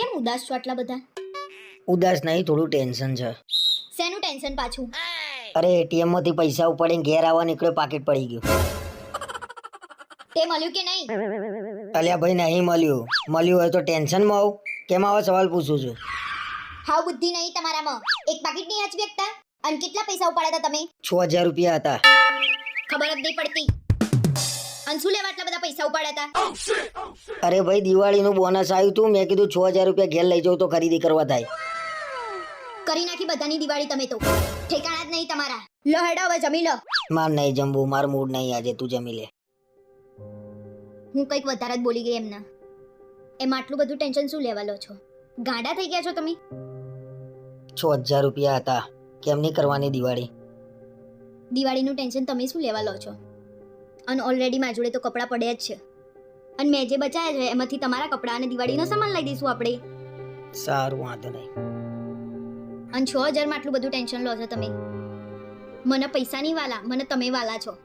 કેમ ઉદાસ છો આટલા બધા? ઉદાસ નહીં થોડું ટેન્શન છે. શેનું ટેન્શન પાછું? અરે એટીએમમાંથી પૈસા ઉપાડીને ઘેર આવવા નીકળ્યો પાકીટ પડી ગયું. તે મળ્યું કે નહીં? અલ્યા ભાઈ નહીં મળ્યું. મળ્યું હોય તો ટેન્શનમાં આવું. કેમ આવા સવાલ પૂછું છું? હાવ બુદ્ધિ નહીં તમારામાં. એક પાકીટ નહીં આજ શકતા અને કેટલા પૈસા ઉપાડ્યા હતા તમે? છ હજાર રૂપિયા હતા. ખબર જ નહીં પડતી. અને શું લેવા આટલા બધા પૈસા ઉપાડ્યા હતા? અરે ભાઈ દિવાળીનું બોનસ આવ્યું હતું મેં કીધું છ હજાર રૂપિયા ઘેર લઈ જાઉં તો ખરીદી કરવા થાય. કરી નાખી બધાની દિવાળી તમે તો. ઠેકાણા જ નહીં તમારા. લો હેડો હવે જમી લો. માર નહીં જમવું માર મૂડ નહીં આજે તું જમી લે. હું કંઈક વધારે જ બોલી ગઈ એમના. એમાં આટલું બધું ટેન્શન શું લેવા લો છો? ગાંડા થઈ ગયા છો તમે? છ હજાર રૂપિયા હતા. કેમ નહીં કરવાની દિવાળી? દિવાળીનું ટેન્શન તમે શું લેવા લો છો? અને ઓલરેડી મારી જોડે તો કપડાં પડ્યા જ છે. અને મેં જે બચાયા છે એમાંથી તમારા કપડાં અને દિવાળીનો સામાન લઈ દઈશું આપણે. સારું વાંધો નહીં. અને છ હજારમાં આટલું બધું ટેન્શન લો છો તમે. મને પૈસાની વાલા મને તમે વાલા છો.